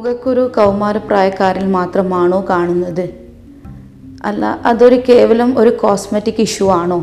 മുഖക്കുരു കൗമാരപ്രായക്കാരിൽ മാത്രമാണോ കാണുന്നത്? അല്ല അതൊരു കേവലം ഒരു കോസ്മെറ്റിക് ഇഷ്യൂ ആണോ?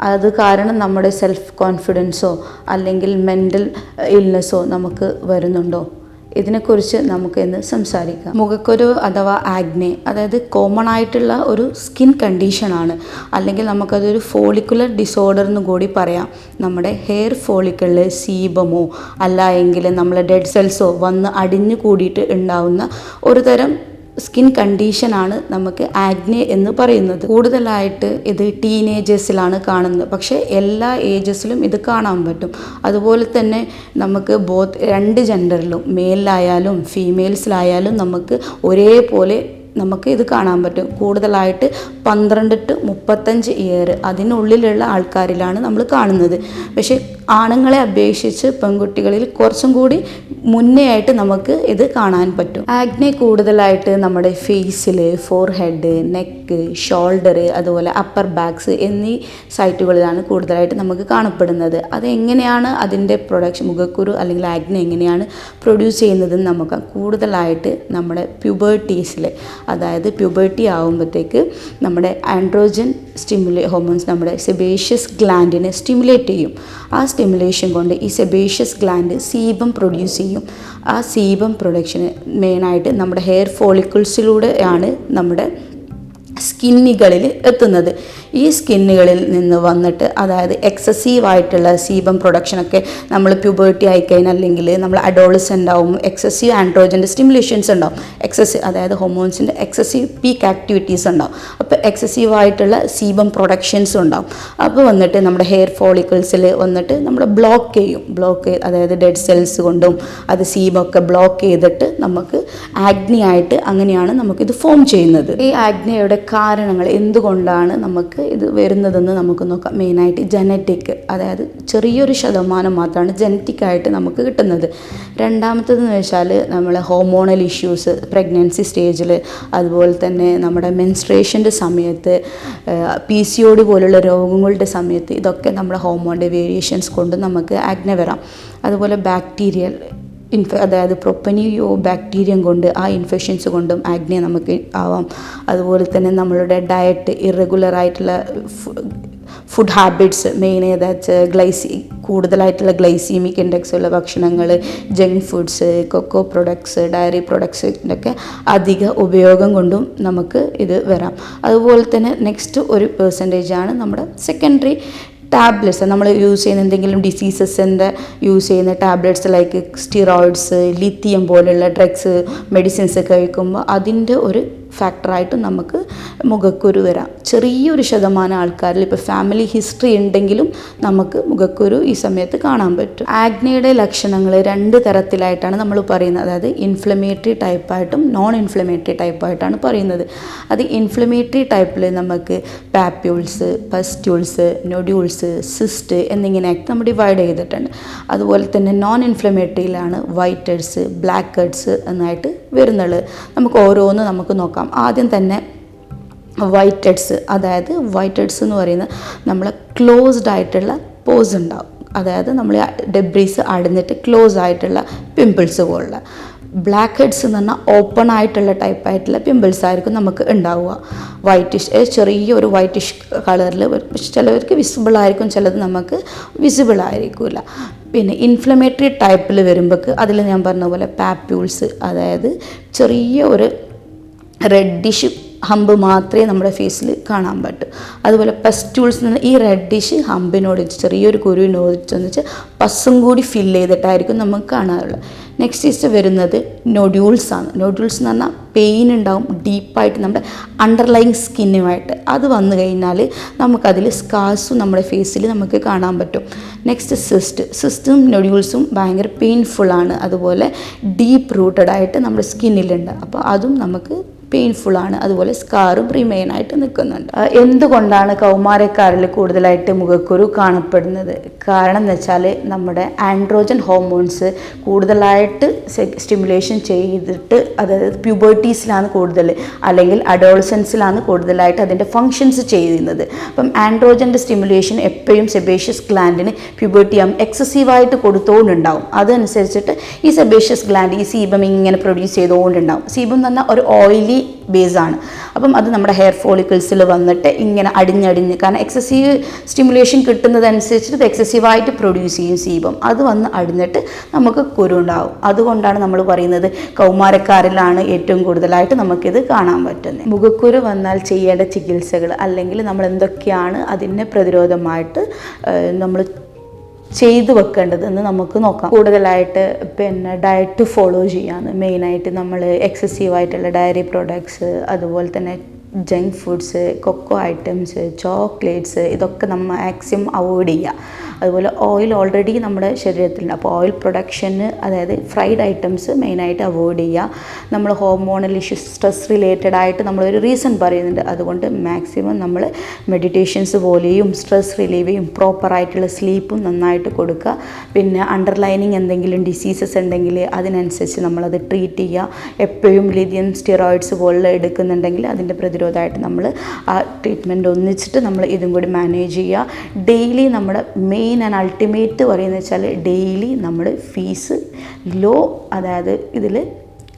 അത് കാരണം നമ്മുടെ സെൽഫ് കോൺഫിഡൻസോ അല്ലെങ്കിൽ മെന്റൽ ഇൽനെസ്സോ നമുക്ക് വരുന്നുണ്ടോ? ഇതിനെക്കുറിച്ച് നമുക്ക് ഇന്ന് സംസാരിക്കാം. മുഖക്കുരു അഥവാ ആഗ്നെ അതായത് കോമൺ ആയിട്ടുള്ള ഒരു സ്കിൻ കണ്ടീഷനാണ് അല്ലെങ്കിൽ നമുക്കതൊരു ഫോളിക്കുലർ ഡിസോർഡർ എന്ന് കൂടി പറയാം. നമ്മുടെ ഹെയർ ഫോളിക്കിളിൽ സീബമോ അല്ല എങ്കിൽ നമ്മളെ ഡെഡ് സെൽസോ വന്ന് അടിഞ്ഞു കൂടിയിട്ട് ഉണ്ടാവുന്ന ഒരു തരം സ്കിൻ കണ്ടീഷനാണ് നമുക്ക് ആഗ്നെ എന്ന് പറയുന്നത്. കൂടുതലായിട്ട് ഇത് ടീനേജേഴ്സിലാണ് കാണുന്നത്. പക്ഷേ എല്ലാ ഏജസിലും ഇത് കാണാൻ പറ്റും. അതുപോലെ തന്നെ നമുക്ക് ബോത്ത് രണ്ട് ജെൻഡറിലും മെയിലായാലും ഫീമെയിൽസിലായാലും നമുക്ക് ഒരേപോലെ നമുക്ക് ഇത് കാണാൻ പറ്റും. കൂടുതലായിട്ട് പന്ത്രണ്ട് ടു മുപ്പത്തഞ്ച് ഇയർ അതിനുള്ളിലുള്ള ആൾക്കാരിലാണ് നമ്മൾ കാണുന്നത്. പക്ഷേ ആണുങ്ങളെ അപേക്ഷിച്ച് പെൺകുട്ടികളിൽ കുറച്ചും കൂടി മുന്നേ ആയിട്ട് നമുക്ക് ഇത് കാണാൻ പറ്റും. ആഗ്നെ കൂടുതലായിട്ട് നമ്മുടെ ഫേസിൽ ഫോർഹെഡ് നെക്ക് ഷോൾഡർ അതുപോലെ അപ്പർ ബാക്സ് എന്നീ സൈറ്റുകളിലാണ് കൂടുതലായിട്ട് നമുക്ക് കാണപ്പെടുന്നത്. അത് എങ്ങനെയാണ് അതിന്റെ പ്രൊഡക്ഷൻ മുഖക്കുരു അല്ലെങ്കിൽ ആഗ്നെ എങ്ങനെയാണ് പ്രൊഡ്യൂസ് ചെയ്യുന്നതെന്ന് നമുക്ക് കൂടുതലായിട്ട് നമ്മുടെ പ്യൂബേർട്ടീസിൽ അതായത് പ്യൂബേർട്ടി ആകുമ്പോഴത്തേക്ക് നമ്മുടെ ആൻഡ്രോജൻ സ്റ്റിമുലേ ഹോർമോൺസ് നമ്മുടെ സെബേഷ്യസ് ഗ്ലാൻഡിനെ സ്റ്റിമുലേറ്റ് ചെയ്യും. ആ സ്റ്റിമുലേഷൻ കൊണ്ട് ഈ സെബേഷ്യസ് ഗ്ലാൻഡ് സീബം പ്രൊഡ്യൂസ് ചെയ്യും. ആ സീബം പ്രൊഡക്ഷന് മെയിനായിട്ട് നമ്മുടെ ഹെയർ ഫോളിക്കിൾസിലൂടെയാണ് നമ്മുടെ സ്കിന്നുകളിൽ എത്തുന്നത്. ഈ സ്കിന്നുകളിൽ നിന്ന് വന്നിട്ട് അതായത് എക്സസീവ് ആയിട്ടുള്ള സീബം പ്രൊഡക്ഷനൊക്കെ നമ്മൾ പ്യൂബേർട്ടി ആയിക്കഴിഞ്ഞാൽ അല്ലെങ്കിൽ നമ്മൾ അഡോളസെന്റ് ആവും എക്സസീവ് ആൻഡ്രോജന്റെ സ്റ്റിമുലേഷൻസ് ഉണ്ടാവും. എക്സസീവ് അതായത് ഹോമോൺസിന്റെ എക്സസീവ് പീക്ക് ആക്ടിവിറ്റീസ് ഉണ്ടാവും. അപ്പോൾ എക്സസീവ് ആയിട്ടുള്ള സീബം പ്രൊഡക്ഷൻസ് ഉണ്ടാവും. അപ്പോൾ വന്നിട്ട് നമ്മുടെ ഹെയർ ഫോളിക്കിൾസിൽ വന്നിട്ട് നമ്മൾ ബ്ലോക്ക് ചെയ്യും. ബ്ലോക്ക് അതായത് ഡെഡ് സെൽസ് കൊണ്ടും അത് സീബൊക്കെ ബ്ലോക്ക് ചെയ്തിട്ട് നമുക്ക് ആഗ്നി ആയിട്ട് അങ്ങനെയാണ് നമുക്കിത് ഫോം ചെയ്യുന്നത്. ഈ ആഗ്നയുടെ കാരണങ്ങൾ എന്തുകൊണ്ടാണ് നമുക്ക് ഇത് വരുന്നതെന്ന് നമുക്ക് നോക്കാം. മെയിനായിട്ട് ജനറ്റിക് അതായത് ചെറിയൊരു ശതമാനം മാത്രമാണ് ജനറ്റിക്കായിട്ട് നമുക്ക് കിട്ടുന്നത്. രണ്ടാമത്തേതെന്ന് വെച്ചാൽ നമ്മൾ ഹോമോണൽ ഇഷ്യൂസ് പ്രഗ്നൻസി സ്റ്റേജിൽ അതുപോലെ തന്നെ നമ്മുടെ മെൻസ്ട്രേഷന്റെ സമയത്ത് പി സി ഒ ഡി പോലുള്ള രോഗങ്ങളുടെ സമയത്ത് ഇതൊക്കെ നമ്മുടെ ഹോമോണിന്റെ വേരിയേഷൻസ് കൊണ്ട് നമുക്ക് ആഗ്ന വരാം. അതുപോലെ ബാക്ടീരിയൽ ഇൻഫ അതായത് പ്രൊപ്പനിയോ ബാക്ടീരിയം കൊണ്ട് ആ ഇൻഫെക്ഷൻസ് കൊണ്ടും ആഗ്നിയ നമുക്ക് ആവാം. അതുപോലെ തന്നെ നമ്മളുടെ ഡയറ്റ് ഇറഗുലർ ആയിട്ടുള്ള ഫുഡ് ഹാബിറ്റ്സ് മെയിൻ ഏതാച്ച് ഗ്ലൈസി കൂടുതലായിട്ടുള്ള ഗ്ലൈസീമിക് ഇൻഡെക്സ് ഉള്ള ഭക്ഷണങ്ങൾ junk foods cocoa products dairy products ഒക്കെ അധിക ഉപയോഗം കൊണ്ടും നമുക്ക് ഇത് വരാം. അതുപോലെ തന്നെ നെക്സ്റ്റ് ഒരു പെർസെന്റേജ് ആണ് നമ്മുടെ സെക്കൻഡറി ടാബ്ലറ്റ്സ് നമ്മൾ യൂസ് ചെയ്യുന്ന എന്തെങ്കിലും ഡിസീസസിന്റെ യൂസ് ചെയ്യുന്ന ടാബ്ലറ്റ്സ് ലൈക്ക് സ്റ്റിറോയിഡ്സ് ലിത്തിയം പോലെയുള്ള ഡ്രഗ്സ് മെഡിസിൻസ് കഴിക്കുമ്പോൾ അതിന്റെ ഒരു ഫാക്ടറായിട്ട് നമുക്ക് മുഖക്കുരു വരാം. ചെറിയൊരു ശതമാനം ആൾക്കാരിൽ ഇപ്പോൾ ഫാമിലി ഹിസ്റ്ററി ഉണ്ടെങ്കിലും നമുക്ക് മുഖക്കുരു ഈ സമയത്ത് കാണാൻ പറ്റും. ആഗ്നയുടെ ലക്ഷണങ്ങൾ രണ്ട് തരത്തിലായിട്ടാണ് നമ്മൾ പറയുന്നത്. അതായത് ഇൻഫ്ലമേറ്ററി ടൈപ്പായിട്ടും നോൺ ഇൻഫ്ലമേറ്ററി ടൈപ്പായിട്ടാണ് പറയുന്നത്. അത് ഇൻഫ്ലമേറ്ററി ടൈപ്പിൽ നമുക്ക് പാപ്യൂൾസ് പസ്റ്റ്യൂൾസ് നൊഡ്യൂൾസ് സിസ്റ്റ് എന്നിങ്ങനെയൊക്കെ നമ്മൾ ഡിവൈഡ് ചെയ്തിട്ടുണ്ട്. അതുപോലെ തന്നെ നോൺ ഇൻഫ്ലമേറ്ററിയിലാണ് വൈറ്റേഴ്സ് ബ്ലാക്ക് ഹെഡ്സ് എന്നായിട്ട് വരുന്നത്. നമുക്ക് ഓരോന്ന് നമുക്ക് നോക്കാം. ആദ്യം തന്നെ വൈറ്റ് ഹെഡ്സ് അതായത് വൈറ്റ് ഹെഡ്സ് എന്ന് പറയുന്നത് നമ്മൾ ക്ലോസ്ഡ് ആയിട്ടുള്ള പോസ് ഉണ്ടാവും. അതായത് നമ്മൾ ഡെബ്രീസ് അടഞ്ഞിട്ട് ക്ലോസ് ആയിട്ടുള്ള പിമ്പിൾസ് പോലുള്ള. ബ്ലാക്ക് ഹെഡ്സ് എന്ന് പറഞ്ഞാൽ ഓപ്പൺ ആയിട്ടുള്ള ടൈപ്പ് ആയിട്ടുള്ള പിമ്പിൾസ് ആയിരിക്കും നമുക്ക് ഉണ്ടാവുക. വൈറ്റിഷ് ചെറിയ ഒരു വൈറ്റിഷ് കളറിൽ ചിലവർക്ക് വിസിബിൾ ആയിരിക്കും ചിലത് നമുക്ക് വിസിബിൾ ആയിരിക്കില്ല പിന്നെ ഇൻഫ്ലമേറ്ററി ടൈപ്പിൽ വരുമ്പോൾ അതിൽ ഞാൻ പറഞ്ഞ പോലെ പാപ്യൂൾസ് അതായത് ചെറിയ ഒരു റെഡിഷ് ഹമ്പ് മാത്രമേ നമ്മുടെ ഫേസിൽ കാണാൻ പറ്റൂ. അതുപോലെ പസ്റ്റൂൾസ് നിന്ന് ഈ റെഡിഷ് ഹമ്പിനോട് ചെറിയൊരു കുരുവിനോട് വെച്ചാൽ പസ്സും കൂടി ഫില്ല് ചെയ്തിട്ടായിരിക്കും നമുക്ക് കാണാറുള്ളത്. നെക്സ്റ്റ് ഇസ്റ്റ് വരുന്നത് നൊഡ്യൂൾസ് ആണ്. നൊഡ്യൂൾസ് എന്ന് പറഞ്ഞാൽ പെയിൻ ഉണ്ടാവും ഡീപ്പായിട്ട് നമ്മുടെ അണ്ടർലൈങ് സ്കിന്നുമായിട്ട് അത് വന്നു കഴിഞ്ഞാൽ നമുക്കതിൽ സ്കാർസും നമ്മുടെ ഫേസിൽ നമുക്ക് കാണാൻ പറ്റും. നെക്സ്റ്റ് സിസ്റ്റ് സിസ്റ്റും നൊഡ്യൂൾസും ഭയങ്കര പെയിൻഫുള്ളാണ് അതുപോലെ ഡീപ്പ് റൂട്ടഡ് ആയിട്ട് നമ്മുടെ സ്കിന്നിലുണ്ട് അപ്പോൾ അതും നമുക്ക് പെയിൻഫുൾ ആണ്. അതുപോലെ സ്കാറും റിമെയിൻ ആയിട്ട് നിൽക്കുന്നുണ്ട്. എന്തുകൊണ്ടാണ് കൗമാരക്കാരിൽ കൂടുതലായിട്ട് മുഖക്കുരു കാണപ്പെടുന്നത്? കാരണം എന്ന് വെച്ചാൽ നമ്മുടെ ആൻഡ്രോജൻ ഹോർമോൺസ് കൂടുതലായിട്ട് സ്റ്റിമുലേഷൻ ചെയ്തിട്ട് അതായത് പ്യൂബേർട്ടീസിലാണ് കൂടുതൽ അല്ലെങ്കിൽ അഡോൾസൻസിലാണ് കൂടുതലായിട്ട് അതിന്റെ ഫങ്ഷൻസ് ചെയ്യുന്നത്. അപ്പം ആൻഡ്രോജന്റെ സ്റ്റിമുലേഷൻ എപ്പോഴും സെബേഷ്യസ് ഗ്ലാൻഡിന് പ്യൂബേർട്ടി ആകും എക്സസീവായിട്ട് കൊടുത്തുകൊണ്ടുണ്ടാവും അതനുസരിച്ചിട്ട് ഈ സെബേഷ്യസ് ഗ്ലാൻഡ് ഈ സീബം ഇങ്ങനെ പ്രൊഡ്യൂസ് ചെയ്തുകൊണ്ടുണ്ടാവും. സീബം എന്ന് പറഞ്ഞാൽ ഒരു ഓയിലി ബേസാണ് അപ്പം അത് നമ്മുടെ ഹെയർ ഫോളിക്കിൾസിൽ വന്നിട്ട് ഇങ്ങനെ അടിഞ്ഞടിഞ്ഞ് കാരണം എക്സസീവ് സ്റ്റിമുലേഷൻ കിട്ടുന്നതനുസരിച്ചിട്ട് ഇത് എക്സസീവായിട്ട് പ്രൊഡ്യൂസ് ചെയ്യും സീബം അത് വന്ന് അടിഞ്ഞിട്ട് നമുക്ക് കുരുണ്ടാവും. അതുകൊണ്ടാണ് നമ്മൾ പറയുന്നത് കൗമാരക്കാരിലാണ് ഏറ്റവും കൂടുതലായിട്ട് നമുക്കിത് കാണാൻ പറ്റുന്നത് മുഖക്കുരു വന്നാൽ ചെയ്യേണ്ട ചികിത്സകൾ അല്ലെങ്കിൽ നമ്മൾ എന്തൊക്കെയാണ് അതിനെ പ്രതിരോധമായിട്ട് നമ്മൾ ചെയ്തു വെക്കേണ്ടതെന്ന് നമുക്ക് നോക്കാം. കൂടുതലായിട്ട് പിന്നെ ഡയറ്റ് ഫോളോ ചെയ്യാന്ന് മെയിനായിട്ട് നമ്മൾ എക്സസീവായിട്ടുള്ള ഡയറി പ്രോഡക്ട്സ് അതുപോലെ തന്നെ junk foods cocoa items chocolates ഇതൊക്കെ നമ്മൾ മാക്സിമം അവോയ്ഡ് ചെയ്യുക. അതുപോലെ ഓയിൽ ഓൾറെഡി നമ്മുടെ ശരീരത്തിലുണ്ട്. അപ്പോൾ ഓയിൽ പ്രൊഡക്ഷന് അതായത് ഫ്രൈഡ് ഐറ്റംസ് മെയിനായിട്ട് അവോയ്ഡ് ചെയ്യുക. നമ്മൾ ഹോർമോണൽ ഇഷ്യൂസ് സ്ട്രെസ് റിലേറ്റഡ് ആയിട്ട് നമ്മളൊരു റീസൺ പറയുന്നുണ്ട്. അതുകൊണ്ട് മാക്സിമം നമ്മൾ മെഡിറ്റേഷൻസ് പോലെയും സ്ട്രെസ് റിലീവെയും പ്രോപ്പറായിട്ടുള്ള സ്ലീപ്പും നന്നായിട്ട് കൊടുക്കുക. പിന്നെ അണ്ടർലൈനിങ് എന്തെങ്കിലും ഡിസീസസ് ഉണ്ടെങ്കിൽ അതിനനുസരിച്ച് നമ്മളത് ട്രീറ്റ് ചെയ്യുക. എപ്പോഴും ലിഥിയം സ്റ്റിറോയിഡ്സ് പോലുള്ള എടുക്കുന്നുണ്ടെങ്കിൽ അതിന്റെ പ്രതിരോധമായിട്ട് നമ്മൾ ആ ട്രീറ്റ്മെന്റ് ഒന്നിച്ചിട്ട് നമ്മൾ ഇതും കൂടി മാനേജ് ചെയ്യുക. ഡെയിലി നമ്മുടെ മെയിൻ ആൻഡ് അൾട്ടിമേറ്റ് പറയുന്നത് വെച്ചാൽ ഡെയിലി നമ്മൾ ഫീസ് ലോ അതായത് ഇതിൽ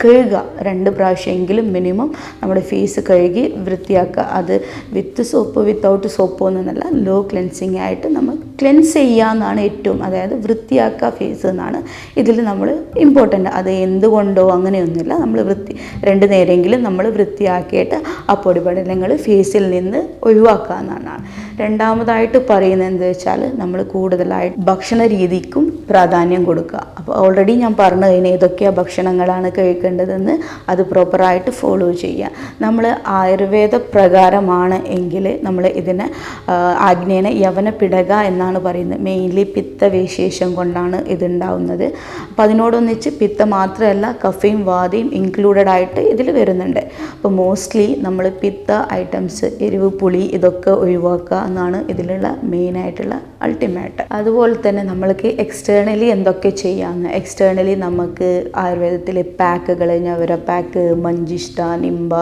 കഴുകുക. രണ്ട് പ്രാവശ്യമെങ്കിലും മിനിമം നമ്മുടെ ഫേസ് കഴുകി വൃത്തിയാക്കുക. അത് വിത്ത് സോപ്പ് വിത്തൗട്ട് സോപ്പ് എന്നല്ല ലോ ക്ലെൻസിങ് ആയിട്ട് നമ്മൾ ക്ലെൻസ് ചെയ്യുക എന്നാണ് ഏറ്റവും അതായത് വൃത്തിയാക്കുക ഫേസ് എന്നാണ് ഇതിൽ നമ്മൾ ഇമ്പോർട്ടന്റ് അത് എന്തുകൊണ്ടോ അങ്ങനെയൊന്നുമില്ല. നമ്മൾ വൃത്തി രണ്ട് നേരമെങ്കിലും നമ്മൾ വൃത്തിയാക്കിയിട്ട് ആ പൊടിപടലങ്ങൾ ഫേസിൽ നിന്ന് ഒഴിവാക്കുക എന്നാണ് രണ്ടാമതായിട്ട് പറയുന്നത് എന്താ വെച്ചാൽ നമ്മൾ കൂടുതലായിട്ട് ഭക്ഷണ രീതിക്കും പ്രാധാന്യം കൊടുക്കുക. അപ്പോൾ ഓൾറെഡി ഞാൻ പറഞ്ഞു കഴിഞ്ഞാൽ ഏതൊക്കെയാണ് ഭക്ഷണങ്ങളാണ് കഴിക്കേണ്ടതെന്ന് അത് പ്രോപ്പറായിട്ട് ഫോളോ ചെയ്യുക. നമ്മൾ ആയുർവേദ പ്രകാരമാണ് എങ്കിൽ നമ്മൾ ഇതിനെ ആ, ആഗ്നേയന യവന പിടക എന്നാണ് പറയുന്നത്. മെയിൻലി പിത്തവിശേഷം കൊണ്ടാണ് ഇതുണ്ടാവുന്നത്. അപ്പോൾ അതിനോടൊന്നിച്ച് പിത്ത മാത്രമല്ല കഫയും വാതയും ഇൻക്ലൂഡഡ് ആയിട്ട് ഇതിൽ വരുന്നുണ്ട്. അപ്പോൾ മോസ്റ്റ്ലി നമ്മൾ പിത്ത ഐറ്റംസ് എരിവ് പുളി ഇതൊക്കെ ഒഴിവാക്കുക എന്നാണ് ഇതിലുള്ള മെയിനായിട്ടുള്ള അൾട്ടിമേറ്റ് അതുപോലെ തന്നെ നമ്മൾക്ക് എക്സ്റ്റേണലി എന്തൊക്കെ ചെയ്യാമെന്ന് എക്സ്റ്റേണലി നമുക്ക് ആയുർവേദത്തിലെ പാക്കുകൾ ഞവര പാക്ക് മഞ്ചിഷ്ട നിംബ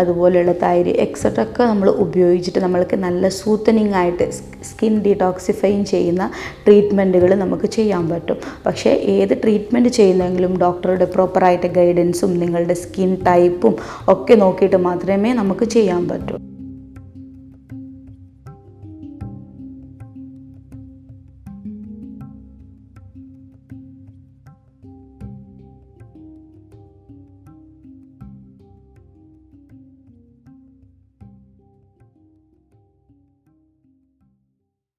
അതുപോലെയുള്ള തൈര് എക്സെട്ര ഒക്കെ നമ്മൾ ഉപയോഗിച്ചിട്ട് നമ്മൾക്ക് നല്ല സൂത്തനിങ് ആയിട്ട് സ്കിൻ ഡീടോക്സിഫൈങ് ചെയ്യുന്ന ട്രീറ്റ്മെന്റുകൾ നമുക്ക് ചെയ്യാൻ പറ്റും. പക്ഷേ ഏത് ട്രീറ്റ്മെന്റ് ചെയ്യുന്നെങ്കിലും ഡോക്ടറുടെ പ്രോപ്പറായിട്ട് ഗൈഡൻസും നിങ്ങളുടെ സ്കിൻ ടൈപ്പും ഒക്കെ നോക്കിയിട്ട് മാത്രമേ നമുക്ക് ചെയ്യാൻ പറ്റൂ.